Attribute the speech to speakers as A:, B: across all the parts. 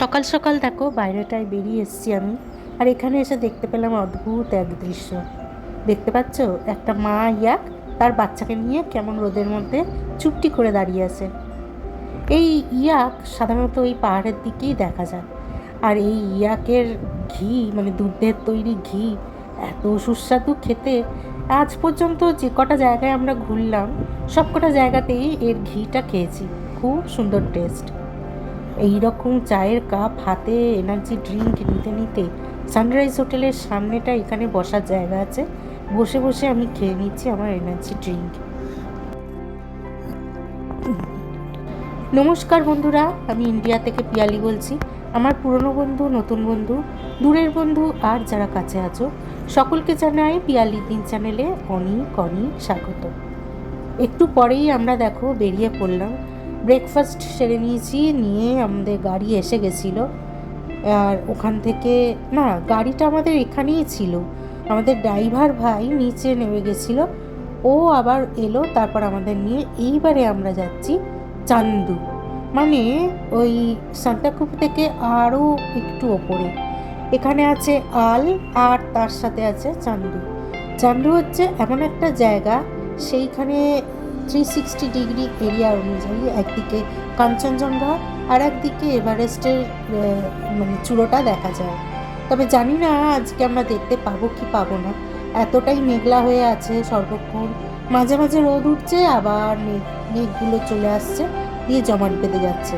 A: সকাল সকাল দেখো, বাইরেটায় বেরিয়ে এসেছি আমি। আর এখানে এসে দেখতে পেলাম অদ্ভুত এক দৃশ্য। দেখতে পাচ্ছ? একটা মা ইয়াক তার বাচ্চাকে নিয়ে কেমন রোদের মধ্যে চুপটি করে দাঁড়িয়ে আছে। এই ইয়াক সাধারণত এই পাহাড়ের দিকেই দেখা যায়। আর এই ইয়াকের ঘি মানে দুধের তৈরি ঘি, এত সুস্বাদু খেতে। আজ পর্যন্ত যে কটা জায়গায় আমরা ঘুরলাম সব কটা জায়গাতেই এর ঘিটা খেয়েছি। খুব সুন্দর টেস্ট এই রকম চায়ের কাপ, হাতে এনার্জি ড্রিঙ্ক নিতে নিতে সানরাইজ হোটেলের সামনেটা এখানে বসার জায়গা আছে। বসে বসে আমি খেয়ে নিচ্ছি আমার এনার্জি ড্রিঙ্ক নমস্কার বন্ধুরা, আমি ইন্ডিয়া থেকে পিয়ালি বলছি। আমার পুরনো বন্ধু, নতুন বন্ধু, দূরের বন্ধু আর যারা কাছে আছো, সকলকে জানাই পিয়ালি দিন চ্যানেলে অনেক অনেক স্বাগত। একটু পরেই আমরা দেখো, বেরিয়ে পড়লাম ব্রেকফাস্ট সেরে নিয়েছি, নিয়ে আমাদের গাড়ি এসে গেছিল। আর ওখান থেকে, না, গাড়িটা আমাদের এখানেই ছিল। আমাদের ড্রাইভার ভাই নিচে নেমে গেছিল। ও আবার এলো, তারপর আমাদের নিয়ে এইবারে আমরা যাচ্ছি চান্দু। মানে ওই সান্তাকুপ থেকে আরও একটু ওপরে। এখানে আছে আল, আর তার সাথে আছে চান্দু। চান্দু হচ্ছে এমন একটা জায়গা, সেইখানে থ্রি সিক্সটি ডিগ্রি এরিয়া অনুযায়ী একদিকে কাঞ্চনজঙ্ঘা আর একদিকে এভারেস্টের মানে চূড়োটা দেখা যায়। তবে জানি না আজকে আমরা দেখতে পাবো কি পাবো না। এতটাই মেঘলা হয়ে আছে সর্বক্ষণ। মাঝে মাঝে রোদ উঠছে, আবার মেঘ, মেঘগুলো চলে আসছে, দিয়ে জমাট বেঁধে যাচ্ছে।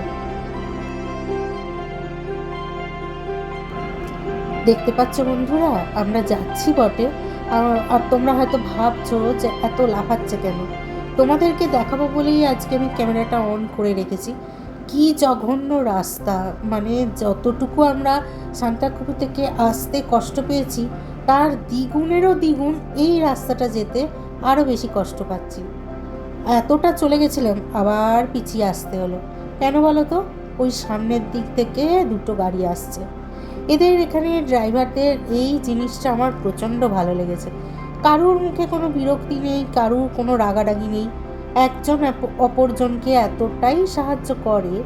A: দেখতে পাচ্ছ বন্ধুরা, আমরা যাচ্ছি বটে। আর তোমরা হয়তো ভাবছ যে এত লাফাচ্ছে কেন? তোমাদেরকে দেখাবো বলেই আজকে আমি ক্যামেরাটা অন করে রেখেছি। কি জঘন্য রাস্তা। মানে যতটুকু আমরা সান্তাকুপু থেকে আসতে কষ্ট পেয়েছি, তার দ্বিগুণেরও দ্বিগুণ এই রাস্তাটা যেতে আরও বেশি কষ্ট পাচ্ছি। এতটা চলে গেছিলাম, আবার পিছিয়ে আসতে হলো। কেন বলো তো? ওই সামনের দিক থেকে দুটো গাড়ি আসছে। এদের এখানে ড্রাইভারদের এই জিনিসটা আমার প্রচণ্ড ভালো লেগেছে। কারুর মুখে কোনো বিরক্তি নেই, কারুর কোনো রাগারাগি নেই। একজন অপ- অপরজনকে এতটাই সাহায্য করে,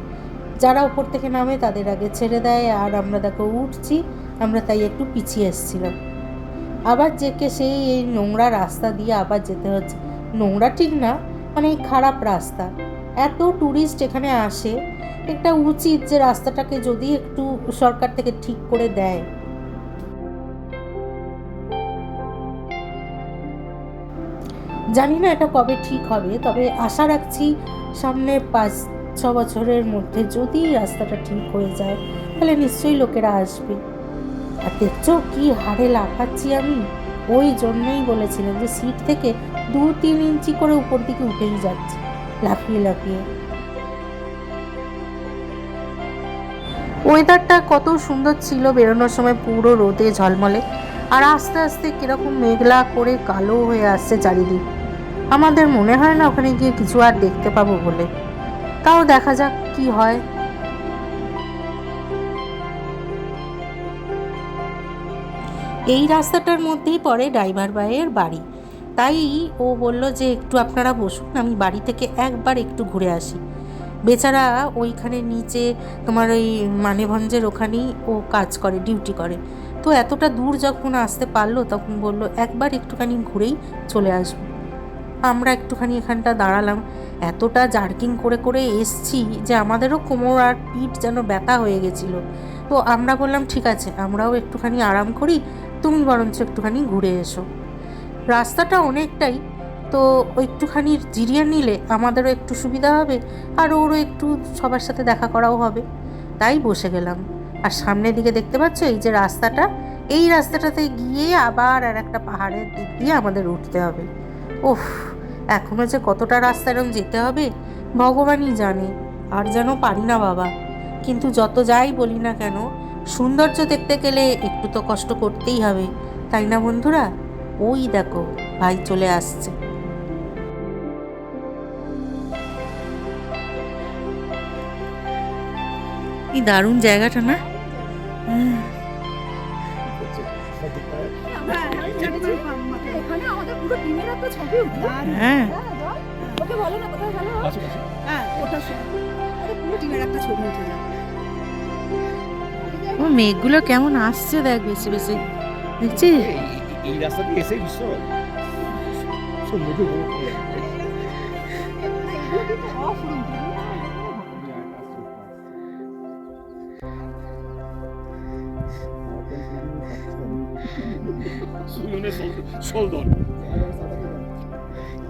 A: যারা ওপর থেকে নামে তাদের আগে ছেড়ে দেয়, আর আমরা দেখো উঠছি, আমরা তাই একটু পিছিয়ে এসেছিলাম। আবার যেকে সেই এই নোংরা রাস্তা দিয়ে আবার যেতে হচ্ছে। নোংরা ঠিক না মানে এই খারাপ রাস্তা। এত ট্যুরিস্ট এখানে আসে, একটা উচিত যে রাস্তাটাকে যদি একটু সরকার থেকে ঠিক করে দেয়। জানি না এটা কবে ঠিক হবে, তবে আশা রাখছি সামনে পাঁচ, ছ বছরের মধ্যে যদি রাস্তাটা ঠিক হয়ে যায়, তাহলে নিশ্চয়ই লোকেরা আসবে। আর দেখছ কি হাড়ে লাফাচ্ছি আমি? ওই জন্যই বলেছিলাম যে সিট থেকে দু, তিন ইঞ্চি করে উপর দিকে উঠেই যাচ্ছে, লাফিয়ে লাফিয়ে। ওয়েদারটা কত সুন্দর ছিল বেরোনোর সময় পুরো রোদে ঝলমলে, আর আস্তে আস্তে কীরকম মেঘলা করে কালো হয়ে আসছে চারিদিক। আমাদের মনে হয় না ওখানে গিয়ে কিছু আর দেখতে পাবো বলে। তাও দেখা যাক কি হয়। এই রাস্তাটার মধ্যেই পড়ে ড্রাইভার ভাইয়ের বাড়ি। তাই ও বলল যে একটু আপনারা বসুন, আমি বাড়ি থেকে একবার একটু ঘুরে আসি। বেচারা ওইখানে নিচে তোমার ওই মানেভঞ্জের ওখানেই ও কাজ করে, ডিউটি করে। তো এতটা দূর যখন আসতে পারল, তখন বলল, একবার একটুখানি ঘুরেই চলে আসব। আমরা একটুখানি এখানটা দাঁড়ালাম। এতটা জার্কিং করে করে এসছি যে আমাদেরও কোমর আর পিঠ যেন ব্যথা হয়ে গেছিল। তো আমরা বললাম, ঠিক আছে, আমরাও একটুখানি আরাম করি, তুমি বরঞ্চ একটুখানি ঘুরে এসো। রাস্তাটা অনেকটাই, তো একটুখানি জিরিয়ে নিলে আমাদেরও একটু সুবিধা হবে, আর ওরও একটু সবার সাথে দেখা করাও হবে। তাই বসে গেলাম। আর সামনের দিকে দেখতে পাচ্ছ, এই যে রাস্তাটা, এই রাস্তাটাতে গিয়ে আবার আর একটা পাহাড়ের দিক দিয়ে আমাদের উঠতে হবে। ওফ এখনও যে কতটা রাস্তা এরকম যেতে হবে ভগবানই জানে। আর যেন পারি না বাবা। কিন্তু যত যাই বলি না কেন সৌন্দর্য দেখতে গেলে একটু তো কষ্ট করতেই হবে তাই না বন্ধুরা? ওই দেখো ভাই চলে আসছে। কি দারুণ জায়গাটা না? হুম,
B: পুরো টিমের একটা ছবি উঠবে
A: হ্যাঁ।
B: ওকে বলো না কোথায় ভালো হ্যাঁ? ওটা পুরো টিমের একটা ছবি উঠে যাবে।
A: ও মেঘগুলো কেমন আসছে দেখ বেশি বেশি। দেখছিস
C: এই- রাস্তা দিয়ে এসে বিশাল সমুদ্র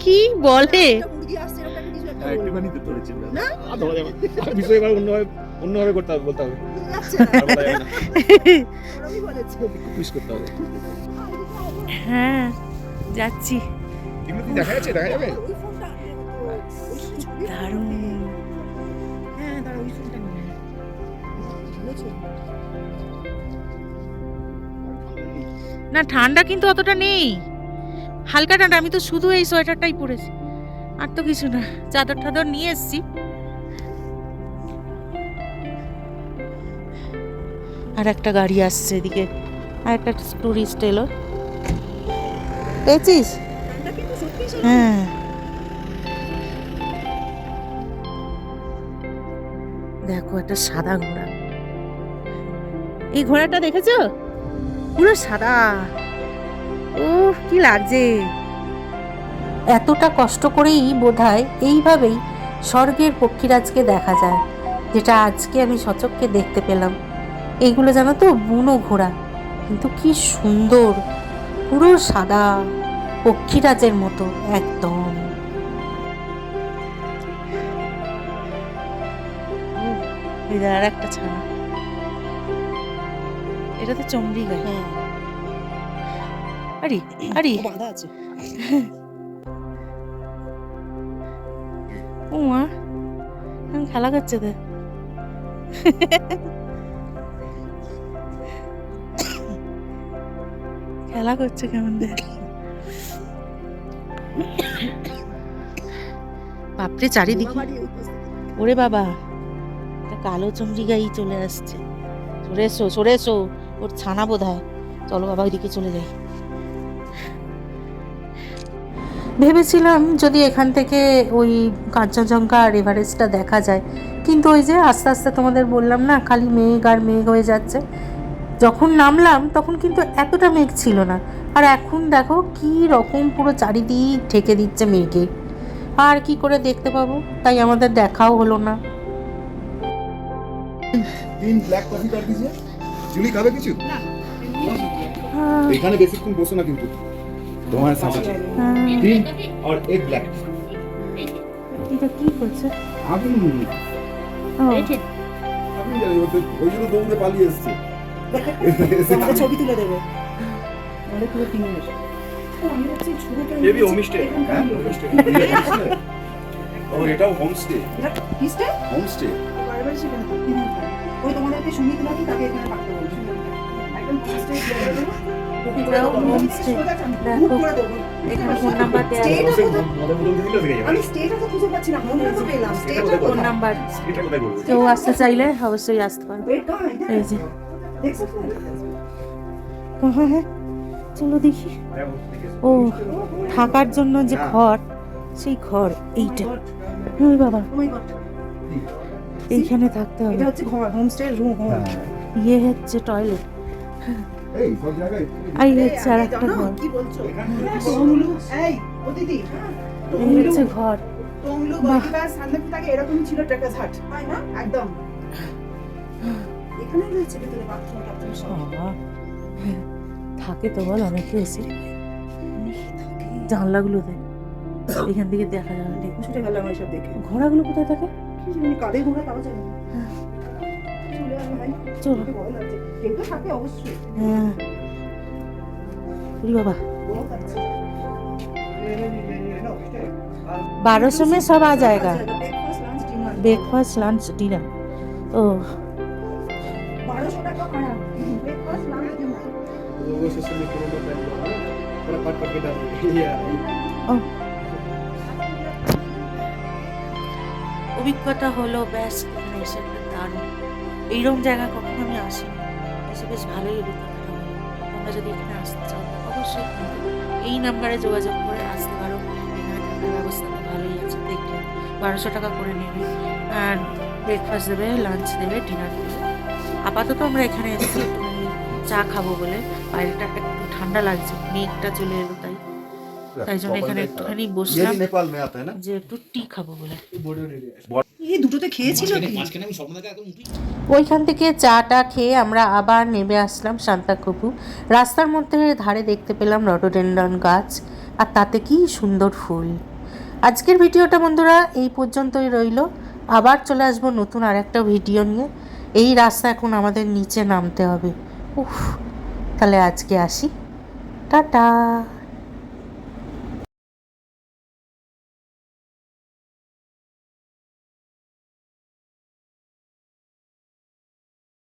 A: কি বলে?
B: একটা মুরগি আসছে, এরকম একটা কিছু একটা
C: হ্যাঁ, অন্যভাবে করতে হবে বলতে হবে। হবে।
A: হ্যাঁ যাচ্ছি।
C: দেখা যাচ্ছে? দেখা যাবে?
A: দারুণ।
B: হ্যাঁ, দাঁড়া, ওই ফোনটা নিয়ে
A: না ঠান্ডা কিন্তু অতটা নেই। হালকা ঠান্ডা, আমি তো শুধু এই সোয়েটারটাই পরেছি। আর তো কিছু না, চাদর টাদর নিয়ে এসেছি। আর একটা গাড়ি আসছে এদিকে, আর একটা টুরিস্ট এলো। পেয়েছিস। হ্যাঁ। দেখো, একটা সাদা ঘোড়া। এই ঘোড়াটা দেখেছ? পুরো সাদা। ও কি লাগছে? এতটা কষ্ট করেই বোধহয় এইভাবেই স্বর্গের পক্ষীরাজকে দেখা যায় যেটা আজকে আমি সচক্ষে দেখতে পেলাম। এইগুলো জানো তো বুনো ঘোড়া। কিন্তু কি সুন্দর পুরো সাদা পক্ষীরাজের মতো একদম। আর একটা ছানা। এটা তো চমড়ি গায়ে
B: হ্যাঁ,
A: আরে আরে।
B: বাঁধা আছে।
A: ও মা খেলা করছে তো। খেলা করছে কেমন দেখ। বাপরে চারিদিকে। ওরে বাবা একটা কালো চমড়ি গাই চলে আসছে। সরে এসো সরে এসো ওর ছানা বোধ হয় চলো বাবা ওইদিকে চলে যাই। ভেবেছিলাম যদি এখান থেকে ওই কাঞ্চনজঙ্ঘা আর এভারেস্টটা দেখা যায়। কিন্তু ওই যে আস্তে আস্তে তোমাদের বললাম না খালি মেঘ আর মেঘ হয়ে যাচ্ছে। যখন নামলাম তখন কিন্তু এতটা মেঘ ছিল না। আর এখন দেখো কি রকম পুরো চারিদিক ঢেকে দিচ্ছে মেঘে। আর কি করে দেখতে পাবো? তাই আমাদের দেখাও হলো না।
C: খাবে কিছু? এখানে বেশিক্ষণ বসো না কিন্তু। তোমার সাথে। তিন আর এক ব্ল্যাক
A: এটা কি করছে?
C: আমি
A: ও,
C: আমি জানি ও তো ওই জন্য দৌড়ে পালিয়ে এসছে।
B: তোমাকে ছবি তুলে দেবে। নাহলে পুরো আমি ছোটটা
C: এবি হোমস্টে হ্যাঁ হোমস্টে ও এটাও হোমস্টে
B: কিসটা?
C: হোমস্টে
B: বারবার সেখানে। ওই তোমাদেরকে সুমিত নাকি তাকে এখানে পাঠাতে বলছি একদম দেবো।
A: এখানে ফোন নাম্বার ফোন নাম্বার কেউ আসতে চাইলে অবশ্যই আসতে পারবে এই যে হ্যাঁ হ্যাঁ চলো দেখি ও থাকার জন্য যে ঘর সেই ঘর এইটা ওই বাবা এইখানে থাকতে হবে
B: এটা হচ্ছে হোমস্টে রুম
A: ইয়ে হচ্ছে টয়লেট আর এই হচ্ছে আর একটা ঘর।
B: কি বলছো? টংলু এই
A: হচ্ছে ঘর।
B: এরকম ছিল ট্রেকার্স হাট তাই না? একদম। এখানে রয়েছে ভিতরে বাথরুম টাথরুম সব।
A: থাকে তো বল অনেকে এসে। জানলাগুলোতে এখান থেকে দেখা যাবে।
B: গেলাম এইসব দেখে।
A: ঘোড়াগুলো কোথায় থাকে?
B: কাদের ঘোড়া তাও জানি অবশ্যই
A: হ্যাঁ ওরে বাবা
B: बहुत अच्छा
A: बारह में सब आ जाएगा
B: breakfast lunch dinner
A: breakfast lunch dinner ओ
B: बारह सौ टका खाना ब्रेकफास्ट लंच डिनर
C: लोगों से सुनने को मिलता है थोड़ा पाट करके डाल दिया
A: ও অভিজ্ঞতা হলো ব্যাস নেশাটা দারুণ এইরকম জায়গা কখনো আমি আসিনি। এসে বেশ ভালোই অভিজ্ঞতাটা হলো তোমরা যদি এখানে আসতে চাও অবশ্যই এই নাম্বারে যোগাযোগ করে আসতে পারো। এখানে থাকার ব্যবস্থা তো ভালোই আছে দেখলে। বারোশো টাকা করে নেবে। আর ব্রেকফাস্ট দেবে লাঞ্চ দেবে ডিনার দেবে। আপাতত আমরা এখানে এসেছি চা খাব বলে। বাইরেটা একটু ঠান্ডা লাগছে মেঘটা চলে এলো তাই। তাই জন্য এখানে একটুখানি বসলাম যে একটু টি খাব বলে।
B: এই দুটোতে খেয়েছিল
A: ওইখান থেকে চাটা খেয়ে আমরা আবার নেমে আসলাম শান্তাকপু। রাস্তার মধ্যে ধারে দেখতে পেলাম রডোডেন্ডন গাছ আর তাতে কি সুন্দর ফুল। আজকের ভিডিওটা বন্ধুরা এই পর্যন্তই রইল। আবার চলে আসব নতুন আর একটা ভিডিও নিয়ে। এই রাস্তা এখন আমাদের নিচে নামতে হবে। উফ তাহলে আজকে আসি। টাটা।